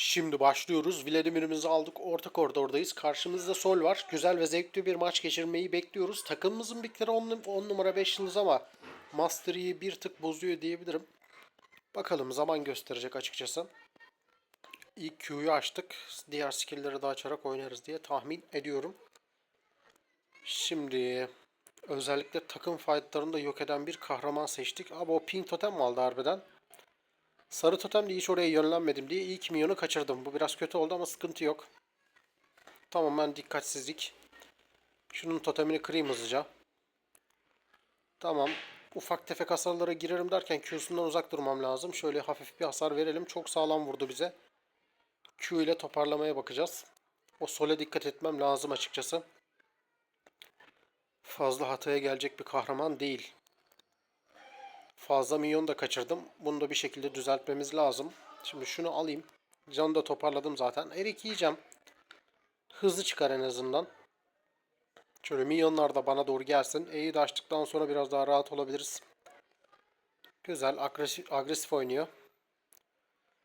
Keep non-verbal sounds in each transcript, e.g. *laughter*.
Şimdi başlıyoruz. Vladimir'imizi aldık. Orta koridordayız. Karşımızda Sol var. Güzel ve zevkli bir maç geçirmeyi bekliyoruz. Takımımızın bir 10, 10 numara 5 yıldız ama Mastery'i bir tık bozuyor diyebilirim. Bakalım zaman gösterecek açıkçası. İlk Q'yu açtık. Diğer skill'leri de açarak oynarız diye tahmin ediyorum. Şimdi özellikle takım fightlarını da yok eden bir kahraman seçtik. Ama o pink totem mi aldı harbiden? Sarı totem de hiç oraya yönlenmedim diye ilk milyonu kaçırdım. Bu biraz kötü oldu ama sıkıntı yok. Tamamen dikkatsizlik. Şunun totemini kırayım hızlıca. Tamam. Ufak tefek hasarlara girerim derken Q'sundan uzak durmam lazım. Şöyle hafif bir hasar verelim. Çok sağlam vurdu bize. Q ile toparlamaya bakacağız. O sole dikkat etmem lazım açıkçası. Fazla hataya gelecek bir kahraman değil. Fazla milyon da kaçırdım. Bunu da bir şekilde düzeltmemiz lazım. Şimdi şunu alayım. Canı da toparladım zaten. Erik yiyeceğim. Hızlı çıkar en azından. Şöyle milyonlar da bana doğru gelsin. E'yi de açtıktan sonra biraz daha rahat olabiliriz. Güzel. Agresif, agresif oynuyor.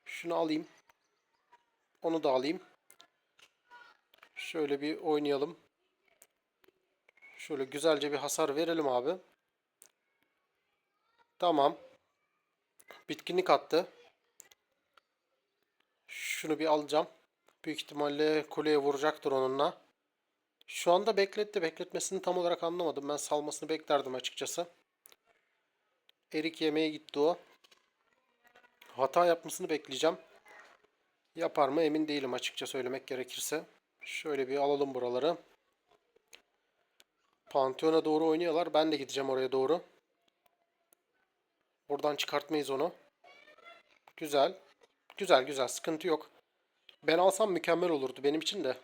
Şunu alayım. Onu da alayım. Şöyle bir oynayalım. Şöyle güzelce bir hasar verelim abi. Tamam. Bitkinlik attı. Şunu bir alacağım. Büyük ihtimalle kuleye vuracaktır onunla. Şu anda bekletti. Bekletmesini tam olarak anlamadım. Ben salmasını beklerdim açıkçası. Erik yemeye gitti o. Hata yapmasını bekleyeceğim. Yapar mı emin değilim açıkça söylemek gerekirse. Şöyle bir alalım buraları. Pantheon'a doğru oynuyorlar. Ben de gideceğim oraya doğru. Oradan çıkartmayız onu. Güzel. Güzel güzel. Sıkıntı yok. Ben alsam mükemmel olurdu benim için de.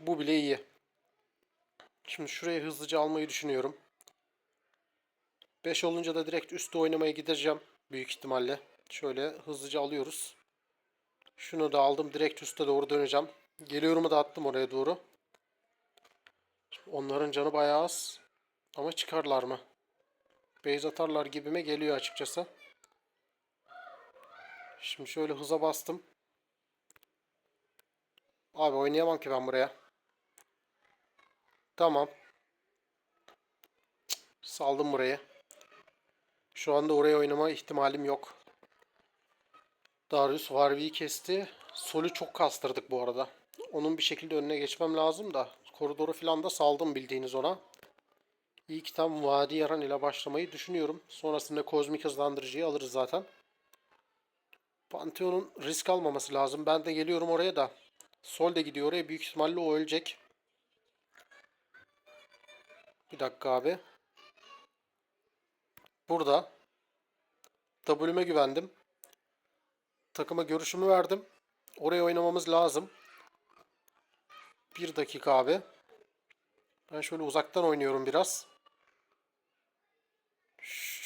Bu bile iyi. Şimdi şuraya hızlıca almayı düşünüyorum. 5 olunca da direkt üstte oynamaya gideceğim. Büyük ihtimalle. Şöyle hızlıca alıyoruz. Şunu da aldım. Direkt üste doğru döneceğim. Geliyorumu da attım oraya doğru. Onların canı bayağı az. Ama çıkarlar mı? Base atarlar gibime geliyor açıkçası. Şimdi şöyle hıza bastım. Abi oynayamam ki ben buraya. Tamam. Saldım burayı. Şu anda oraya oynama ihtimalim yok. Darius Warwick'i kesti. Sol'ü çok kastırdık bu arada. Onun bir şekilde önüne geçmem lazım da. Koridoru falan da saldım bildiğiniz ona. İlk tam Vadi Yaran ile başlamayı düşünüyorum. Sonrasında kozmik hızlandırıcıyı alırız zaten. Pantheon'un risk almaması lazım. Ben de geliyorum oraya da. Sol de gidiyor oraya. Büyük ihtimalle o ölecek. Bir dakika abi. Burada. W'me güvendim. Takıma görüşümü verdim. Oraya oynamamız lazım. Bir dakika abi. Ben şöyle uzaktan oynuyorum biraz.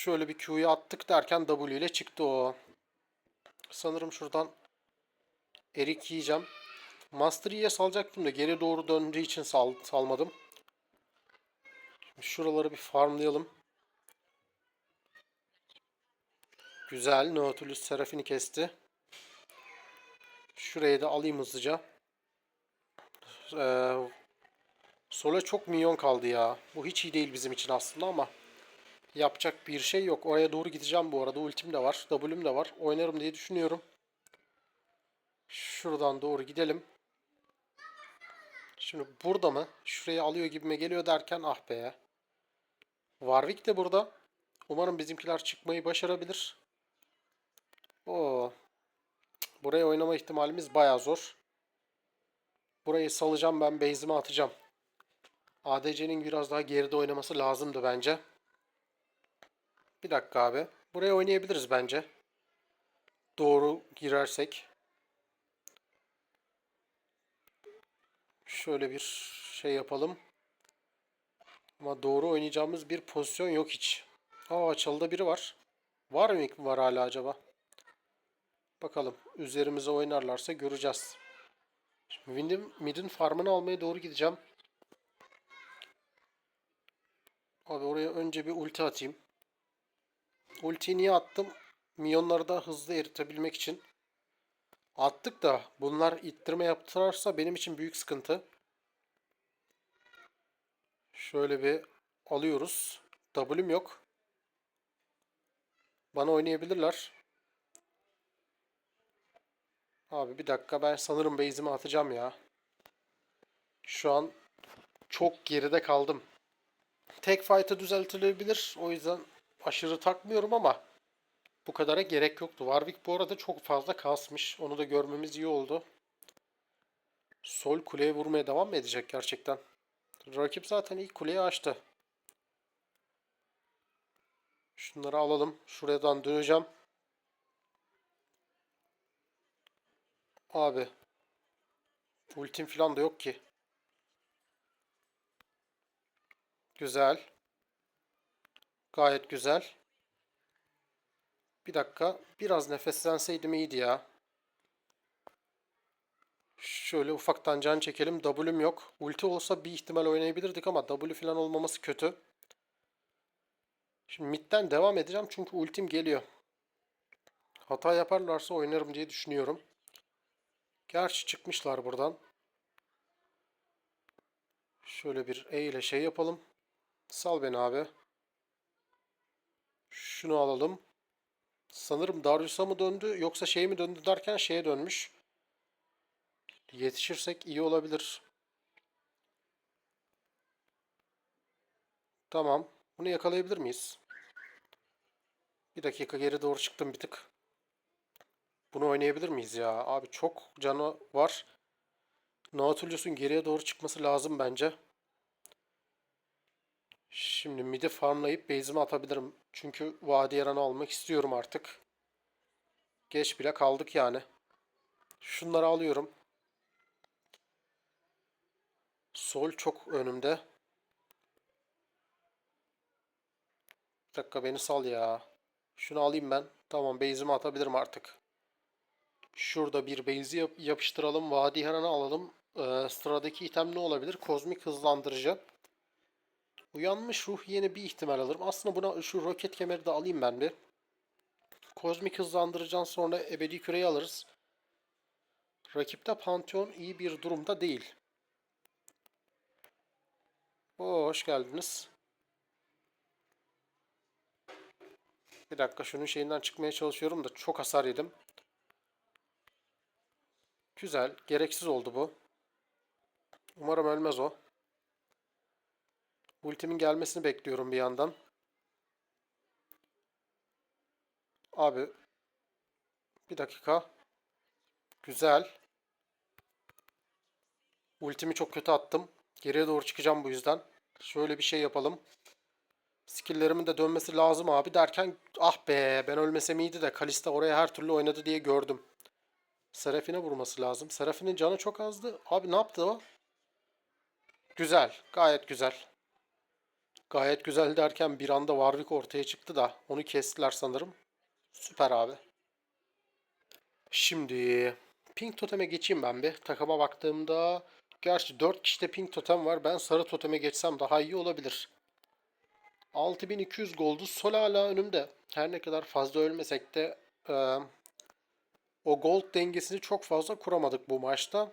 Şöyle bir Q'yu attık derken W ile çıktı o. Sanırım şuradan Erik yiyeceğim. Master Yi'ye salacaktım da geri doğru döndüğü için sal salmadım. Şimdi şuraları bir farmlayalım. Güzel. Nautilus Seraphine kesti. Şurayı da alayım hızlıca. Ee, Sola çok milyon kaldı ya. Bu hiç iyi değil bizim için aslında ama yapacak bir şey yok. Oraya doğru gideceğim bu arada. Ultim de var. W'm de var. Oynarım diye düşünüyorum. Şuradan doğru gidelim. Şimdi burada mı? Şurayı alıyor gibime geliyor derken ah be. Warwick de burada. Umarım bizimkiler çıkmayı başarabilir. Oo. Buraya oynama ihtimalimiz baya zor. Burayı salacağım ben base'ime atacağım. ADC'nin biraz daha geride oynaması lazımdı bence. Bir dakika abi. Buraya oynayabiliriz bence. Doğru girersek. Şöyle bir şey yapalım. Ama doğru oynayacağımız bir pozisyon yok hiç. Aa çalıda biri var. Var mı var hala acaba? Bakalım. Üzerimize oynarlarsa göreceğiz. Şimdi midin, farmını almaya doğru gideceğim. Abi oraya önce bir ulti atayım. Ultiyi niye attım? Milyonları da hızlı eritebilmek için. Attık da bunlar ittirme yaptırarsa benim için büyük sıkıntı. Şöyle bir alıyoruz. W'm yok. Bana oynayabilirler. Abi bir dakika ben sanırım base'imi atacağım ya. Şu an çok geride kaldım. Tek fight'a düzeltilebilir. O yüzden aşırı takmıyorum ama bu kadara gerek yoktu. Warwick bu arada çok fazla kasmış. Onu da görmemiz iyi oldu. Sol kuleye vurmaya devam mı edecek gerçekten? Rakip zaten ilk kuleyi açtı. Şunları alalım. Şuradan döneceğim. Abi. Ultim falan da yok ki. Güzel. Gayet güzel. Bir dakika. Biraz nefeslenseydim iyiydi ya. Şöyle ufaktan can çekelim. W'm yok. Ulti olsa bir ihtimal oynayabilirdik ama W falan olmaması kötü. Şimdi midden devam edeceğim çünkü ultim geliyor. Hata yaparlarsa oynarım diye düşünüyorum. Gerçi çıkmışlar buradan. Şöyle bir E ile şey yapalım. Sal beni abi. Şunu alalım. Sanırım Darius'a mı döndü yoksa şey mi döndü derken şeye dönmüş. Yetişirsek iyi olabilir. Tamam. Bunu yakalayabilir miyiz? Bir dakika geri doğru çıktım bir tık. Bunu oynayabilir miyiz ya? Abi çok canı var. Nautilus'un geriye doğru çıkması lazım bence. Şimdi midi farmlayıp base'ime atabilirim. Çünkü Vadi Yaran'ı almak istiyorum artık. Geç bile kaldık yani. Şunları alıyorum. Sol çok önümde. Bir dakika beni sal ya. Şunu alayım ben. Tamam base'ime atabilirim artık. Şurada bir base'i yap yapıştıralım. Vadi Yaran'ı alalım. Ee, sıradaki item ne olabilir? Kozmik hızlandırıcı. Uyanmış ruh yeni bir ihtimal alırım. Aslında buna şu roket kemeri de alayım ben bir. Kozmik hızlandırıcıdan sonra ebedi küreyi alırız. Rakipte Pantheon iyi bir durumda değil. Oo, hoş geldiniz. Bir dakika şunun şeyinden çıkmaya çalışıyorum da çok hasar yedim. Güzel. Gereksiz oldu bu. Umarım ölmez o. Ultimin gelmesini bekliyorum bir yandan. Abi. Bir dakika. Güzel. Ultimi çok kötü attım. Geriye doğru çıkacağım bu yüzden. Şöyle bir şey yapalım. Skill'lerimin de dönmesi lazım abi derken ah be ben ölmesem iyiydi de Kalista oraya her türlü oynadı diye gördüm. Seraphine vurması lazım. Seraphinin canı çok azdı. Abi ne yaptı o? Güzel. Gayet güzel. Gayet güzel derken bir anda Warwick ortaya çıktı da onu kestiler sanırım. Süper abi. Şimdi Pink Totem'e geçeyim ben bir. Takıma baktığımda gerçi 4 kişide Pink Totem var. Ben Sarı Totem'e geçsem daha iyi olabilir. 6200 goldu. Sol hala önümde. Her ne kadar fazla ölmesek de e, o gold dengesini çok fazla kuramadık bu maçta.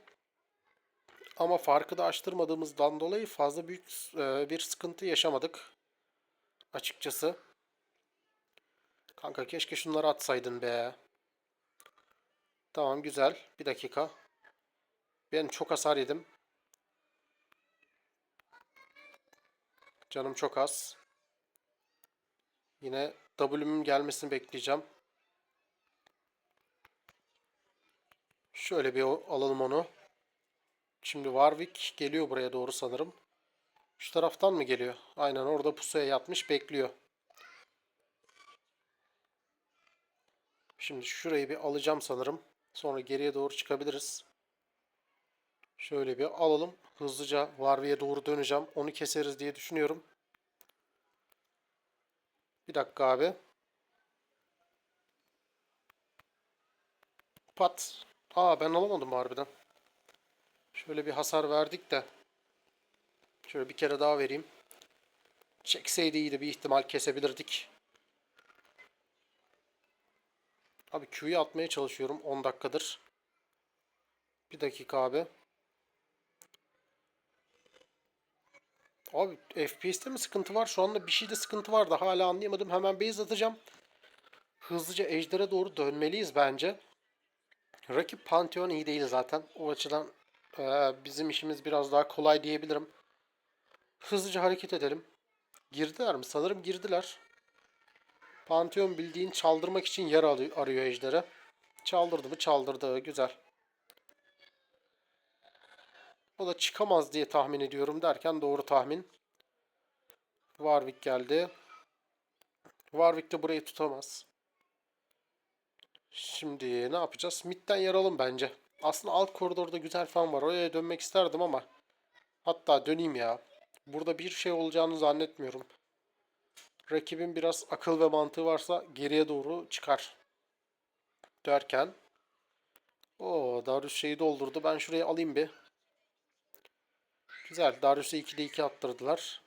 Ama farkı da açtırmadığımızdan dolayı fazla büyük e, bir sıkıntı yaşamadık. Açıkçası. Kanka keşke şunları atsaydın be. Tamam güzel. Bir dakika. Ben çok hasar yedim. Canım çok az. Yine W'min gelmesini bekleyeceğim. Şöyle bir alalım onu. Şimdi Warwick geliyor buraya doğru sanırım. Şu taraftan mı geliyor? Aynen orada pusuya yatmış bekliyor. Şimdi şurayı bir alacağım sanırım. Sonra geriye doğru çıkabiliriz. Şöyle bir alalım. Hızlıca Warwick'e doğru döneceğim. Onu keseriz diye düşünüyorum. Bir dakika abi. Pat. Aa ben alamadım harbiden. Şöyle bir hasar verdik de. Şöyle bir kere daha vereyim. Çekseydi iyiydi bir ihtimal kesebilirdik. Abi Q'yu atmaya çalışıyorum 10 dakikadır. Bir dakika abi. Abi FPS'te mi sıkıntı var? Şu anda bir şeyde sıkıntı var da hala anlayamadım. Hemen base atacağım. Hızlıca ejdere doğru dönmeliyiz bence. Rakip Pantheon iyi değil zaten. O açıdan eee, bizim işimiz biraz daha kolay diyebilirim. Hızlıca hareket edelim. Girdiler mi? Sanırım girdiler. Pantheon bildiğin çaldırmak için yer arıyor ejdere. Çaldırdı mı? Çaldırdı. Güzel. O da çıkamaz diye tahmin ediyorum derken doğru tahmin. Warwick geldi. Warwick de burayı tutamaz. Şimdi ne yapacağız? Mid'den yaralım bence. Aslında alt koridorda güzel fan var. Oraya dönmek isterdim ama. Hatta döneyim ya. Burada bir şey olacağını zannetmiyorum. Rakibin biraz akıl ve mantığı varsa geriye doğru çıkar. Derken. o Darius şeyi doldurdu. Ben şurayı alayım bir. Güzel. Darius'u 2'de 2 attırdılar.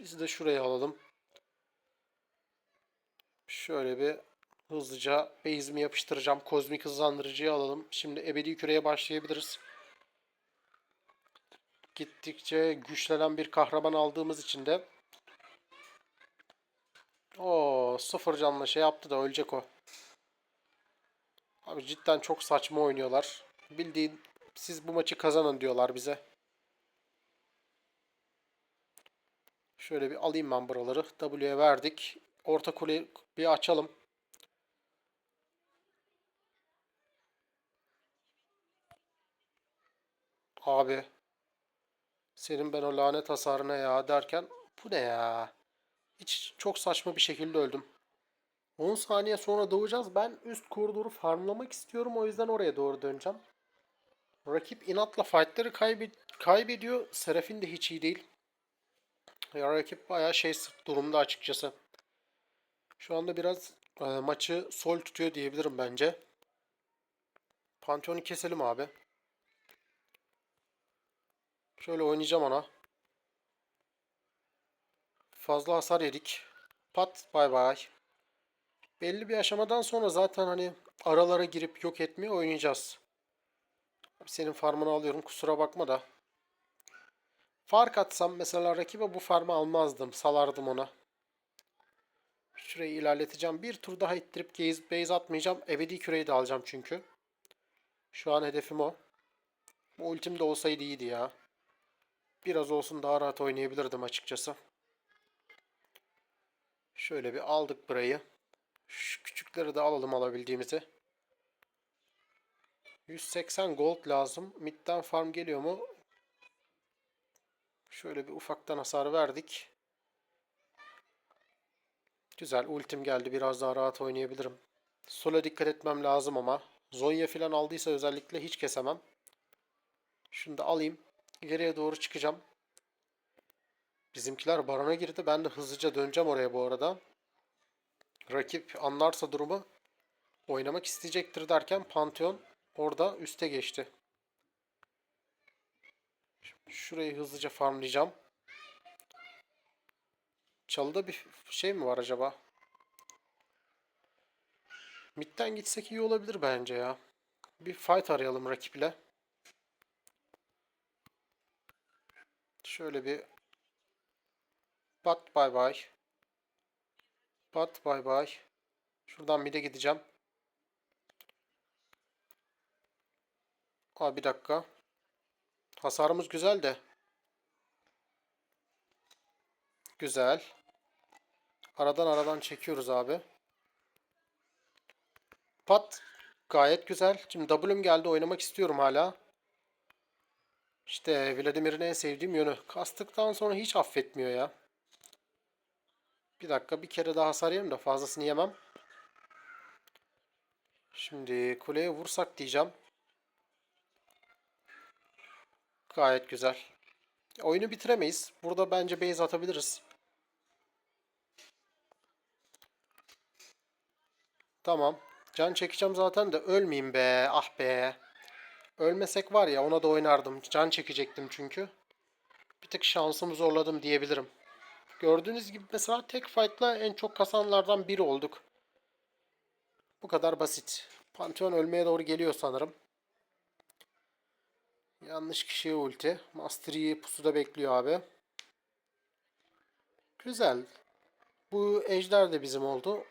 Biz de şurayı alalım. Şöyle bir hızlıca base'imi yapıştıracağım. Kozmik hızlandırıcıyı alalım. Şimdi ebedi küreye başlayabiliriz. Gittikçe güçlenen bir kahraman aldığımız için de o sıfır canla şey yaptı da ölecek o. Abi cidden çok saçma oynuyorlar. Bildiğin siz bu maçı kazanın diyorlar bize. Şöyle bir alayım ben buraları. W'ye verdik. Orta kuleyi bir açalım. Abi. Senin ben o lanet hasarına ya derken bu ne ya? Hiç çok saçma bir şekilde öldüm. 10 saniye sonra doğacağız. Ben üst koridoru farmlamak istiyorum. O yüzden oraya doğru döneceğim. Rakip inatla fightları kaybed kaybediyor. Serafin de hiç iyi değil. Ya rakip bayağı şey durumda açıkçası. Şu anda biraz e, maçı sol tutuyor diyebilirim bence. Pantheon'u keselim abi. Şöyle oynayacağım ona. Fazla hasar yedik. Pat bay bay. Belli bir aşamadan sonra zaten hani aralara girip yok etmeye oynayacağız. Senin farmını alıyorum kusura bakma da. Fark atsam mesela rakibe bu farmı almazdım. Salardım ona. Şurayı ilerleteceğim. Bir tur daha ittirip base, base atmayacağım. Ebedi küreyi de alacağım çünkü. Şu an hedefim o. Bu ultim de olsaydı iyiydi ya. Biraz olsun daha rahat oynayabilirdim açıkçası. Şöyle bir aldık burayı. Şu küçükleri de alalım alabildiğimizi. 180 gold lazım. Mid'den farm geliyor mu? Şöyle bir ufaktan hasar verdik. Güzel. Ultim geldi. Biraz daha rahat oynayabilirim. Sola dikkat etmem lazım ama. Zonya falan aldıysa özellikle hiç kesemem. Şunu da alayım. Geriye doğru çıkacağım. Bizimkiler barona girdi. Ben de hızlıca döneceğim oraya bu arada. Rakip anlarsa durumu oynamak isteyecektir derken Pantheon orada üste geçti. Şurayı hızlıca farmlayacağım. Çalıda bir şey mi var acaba? Mid'den gitsek iyi olabilir bence ya. Bir fight arayalım rakiple. Şöyle bir Pat bay bay. Pat bay bay. Şuradan mid'e gideceğim. Aa bir dakika. Hasarımız güzel de. Güzel. Aradan aradan çekiyoruz abi. Pat. Gayet güzel. Şimdi W'm geldi. Oynamak istiyorum hala. İşte Vladimir'in en sevdiğim yönü. Kastıktan sonra hiç affetmiyor ya. Bir dakika bir kere daha hasar yerim de fazlasını yemem. Şimdi kuleye vursak diyeceğim. Gayet güzel. Oyunu bitiremeyiz. Burada bence base atabiliriz. Tamam. Can çekeceğim zaten de ölmeyeyim be. Ah be. Ölmesek var ya ona da oynardım. Can çekecektim çünkü. Bir tık şansımı zorladım diyebilirim. Gördüğünüz gibi mesela tek fight'la en çok kasanlardan biri olduk. Bu kadar basit. Pantheon ölmeye doğru geliyor sanırım. Yanlış kişiye ulti. Master Yi pusuda bekliyor abi. Güzel. Bu ejder de bizim oldu.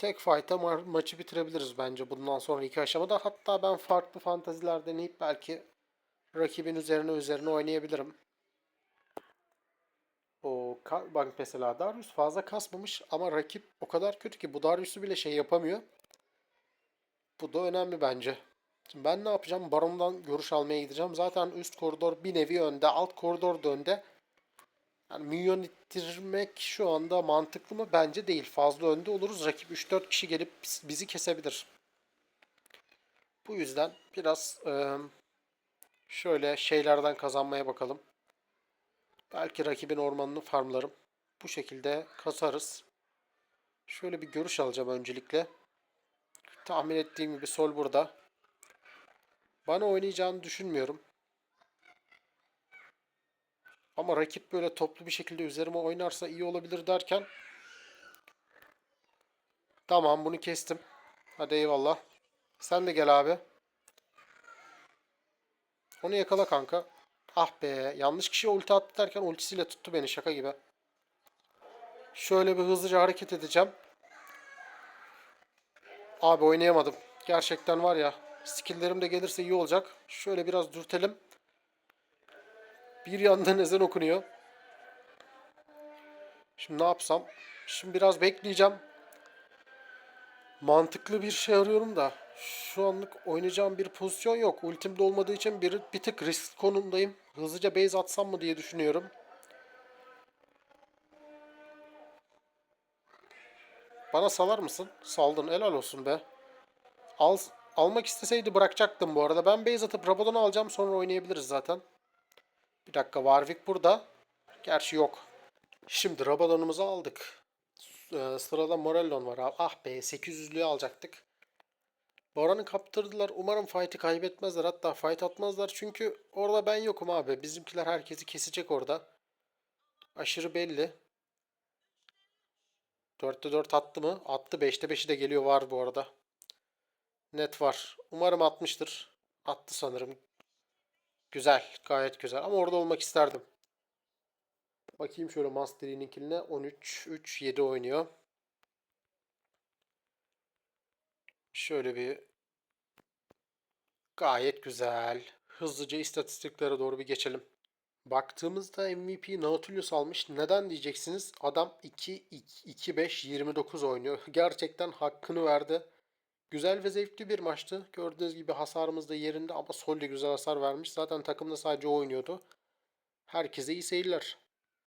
Tek fight'a ma- maçı bitirebiliriz bence bundan sonra iki aşamada. Hatta ben farklı fantaziler deneyip belki rakibin üzerine üzerine oynayabilirim. O bak mesela Darius fazla kasmamış ama rakip o kadar kötü ki bu Darius'u bile şey yapamıyor. Bu da önemli bence. Şimdi ben ne yapacağım? Baron'dan görüş almaya gideceğim. Zaten üst koridor bir nevi önde, alt koridor da önde. Yani minyon ittirmek şu anda mantıklı mı? Bence değil. Fazla önde oluruz. Rakip 3-4 kişi gelip biz- bizi kesebilir. Bu yüzden biraz eee, şöyle şeylerden kazanmaya bakalım. Belki rakibin ormanını farmlarım. Bu şekilde kasarız. Şöyle bir görüş alacağım öncelikle. Tahmin ettiğim gibi Sol burada. Bana oynayacağını düşünmüyorum. Ama rakip böyle toplu bir şekilde üzerime oynarsa iyi olabilir derken Tamam bunu kestim. Hadi eyvallah. Sen de gel abi. Onu yakala kanka. Ah be yanlış kişiye ulti attı derken ultisiyle tuttu beni şaka gibi. Şöyle bir hızlıca hareket edeceğim. Abi oynayamadım. Gerçekten var ya skill'lerim de gelirse iyi olacak. Şöyle biraz dürtelim. Bir yandan ezan okunuyor. Şimdi ne yapsam? Şimdi biraz bekleyeceğim. Mantıklı bir şey arıyorum da şu anlık oynayacağım bir pozisyon yok. Ultimde olmadığı için bir, bir tık risk konumdayım. Hızlıca base atsam mı diye düşünüyorum. Bana salar mısın? Saldın. Helal olsun be. Al, almak isteseydi bırakacaktım bu arada. Ben base atıp Rabadon'u alacağım sonra oynayabiliriz zaten. Bir dakika Warwick burada. Gerçi yok. Şimdi Rabadon'umuzu aldık. Ee, sırada Morellon var. Ah be 800'lüğü alacaktık. Baron'u kaptırdılar. Umarım fight'i kaybetmezler. Hatta fight atmazlar. Çünkü orada ben yokum abi. Bizimkiler herkesi kesecek orada. Aşırı belli. 4'te 4 attı mı? Attı. 5'te 5'i de geliyor var bu arada. Net var. Umarım atmıştır. Attı sanırım. Güzel. Gayet güzel. Ama orada olmak isterdim. Bakayım şöyle Master Yi'ninkiline 13 3 7 oynuyor. Şöyle bir gayet güzel. Hızlıca istatistiklere doğru bir geçelim. Baktığımızda MVP Nautilus almış. Neden diyeceksiniz? Adam 2 2 5 29 oynuyor. *laughs* Gerçekten hakkını verdi. Güzel ve zevkli bir maçtı. Gördüğünüz gibi hasarımız da yerinde ama Sol güzel hasar vermiş. Zaten takımda sadece o oynuyordu. Herkese iyi seyirler.